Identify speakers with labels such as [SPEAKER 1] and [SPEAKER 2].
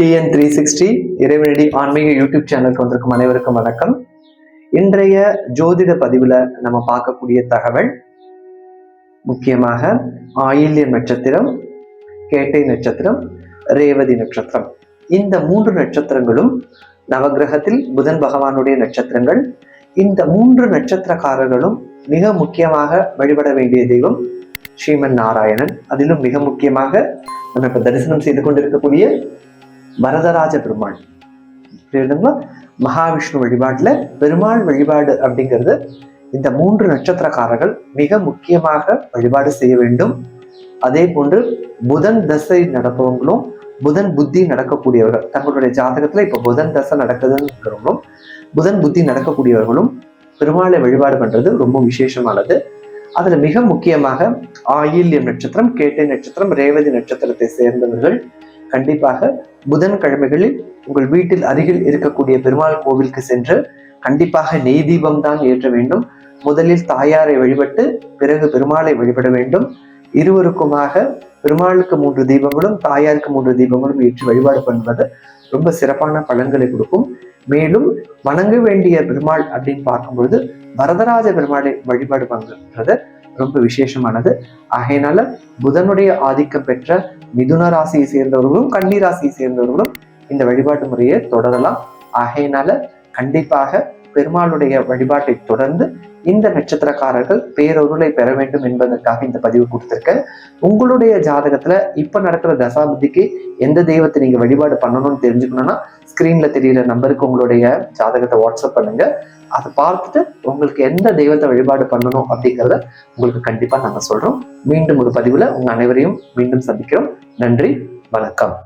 [SPEAKER 1] TN three sixty இறைவனடி ஆன்மீக YouTube சேனலுக்கு வந்திருக்கும் அனைவருக்கும் வணக்கம். இன்றைய ஜோதிட பதிவில் நம்ம பார்க்கக்கூடிய தகவல் முக்கியமாக ஆயில்ய நட்சத்திரம் கேட்டை நட்சத்திரம் ரேவதி நட்சத்திரம். இந்த மூன்று நட்சத்திரங்களும் நவகிரகத்தில் புதன் பகவானுடைய நட்சத்திரங்கள். இந்த மூன்று நட்சத்திரக்காரர்களும் மிக முக்கியமாக வழிபட வேண்டிய தெய்வம் ஸ்ரீமன் நாராயணன். அதிலும் மிக முக்கியமாக நம்ம இப்போ தரிசனம் செய்து கொண்டிருக்கக்கூடிய வரதராஜ பெருமாள். புரியுதுங்களா மகாவிஷ்ணு வழிபாட்டுல பெருமாள் வழிபாடு அப்படிங்கிறது இந்த மூன்று நட்சத்திரக்காரர்கள் மிக முக்கியமாக வழிபாடு செய்ய வேண்டும். அதே போன்று புதன் தசை நடப்பவங்களும் புதன் புத்தி நடக்கக்கூடியவர்கள் தங்களுடைய ஜாதகத்துல இப்ப புதன் தசை நடக்குதுங்கிறவங்களும் புதன் புத்தி நடக்கக்கூடியவர்களும் பெருமாளை வழிபாடு பண்றது ரொம்ப விசேஷமானது. அதுல மிக முக்கியமாக ஆயில்யம் நட்சத்திரம் கேட்டை நட்சத்திரம் ரேவதி நட்சத்திரத்தை சேர்ந்தவர்கள் கண்டிப்பாக புதன்கிழமைகளில் உங்கள் வீட்டில் அருகில் இருக்கக்கூடிய பெருமாள் கோவிலுக்கு சென்று கண்டிப்பாக நெய் தீபம் தான் ஏற்ற வேண்டும். முதலில் தாயாரை வழிபட்டு பிறகு பெருமாளை வழிபட வேண்டும். இருவருக்குமாக பெருமாளுக்கு மூன்று தீபங்களும் தாயாருக்கு மூன்று தீபங்களும் ஏற்றி வழிபாடு பண்ணுவது ரொம்ப சிறப்பான பலன்களை கொடுக்கும். மேலும் வணங்க வேண்டிய பெருமாள் அப்படின்னு பார்க்கும்பொழுது வரதராஜ பெருமாளை வழிபாடு பண்றது ரொம்ப விசேஷமானது. ஆகையினால புதனுடைய ஆதிக்கம் பெற்ற மிதுன ராசியை சேர்ந்தவர்களும் கன்னி ராசியை சேர்ந்தவர்களும் இந்த வழிபாட்டு முறையை தொடரலாம். ஆகையினால கண்டிப்பாக பெருமாளுடைய வழிபாட்டை தொடர்ந்து இந்த நட்சத்திரக்காரர்கள் பேரொருளை பெற வேண்டும் என்பதற்காக இந்த பதிவு கொடுத்துருக்கேன். உங்களுடைய ஜாதகத்துல இப்ப நடக்கிற தசாபதிக்கு எந்த தெய்வத்தை நீங்க வழிபாடு பண்ணணும்னு தெரிஞ்சுக்கணும்னா ஸ்கிரீன்ல தெரியிற நம்பருக்கு உங்களுடைய ஜாதகத்தை வாட்ஸ்அப் பண்ணுங்க. அதை பார்த்துட்டு உங்களுக்கு எந்த தெய்வத்தை வழிபாடு பண்ணணும் அப்படிங்கிறத உங்களுக்கு கண்டிப்பா நாங்க சொல்றோம். மீண்டும் ஒரு பதிவுல உங்க அனைவரையும் மீண்டும் சந்திக்கிறோம். நன்றி வணக்கம்.